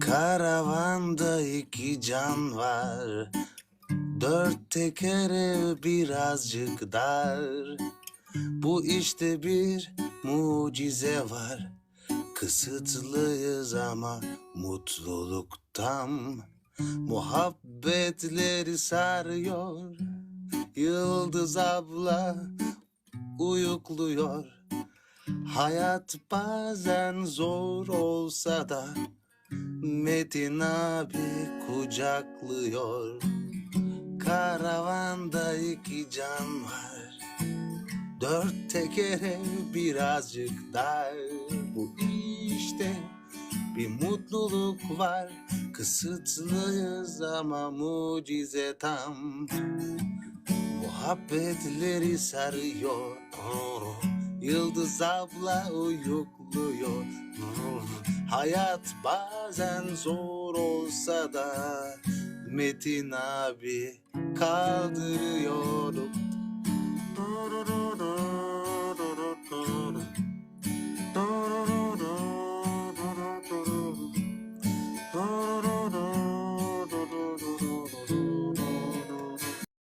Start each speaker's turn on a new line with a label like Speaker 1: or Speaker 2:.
Speaker 1: Karavanda iki can var. Dört tekere birazcık dar. Bu işte bir mucize var. Kısıtlıyız ama mutluluk tam Muhabbetleri sarıyor. Yıldız abla uyukluyor Hayat bazen zor olsa da Metin abi kucaklıyor. Karavanda iki can var. Dört tekere birazcık dar. Bu işte bir mutluluk var. Kısıtlıyız ama mucize tam. Muhabbetleri sarıyor Yıldız abla uyukluyor. Hayat bazen zor olsa da Metin abi kaldırıyor. Doğru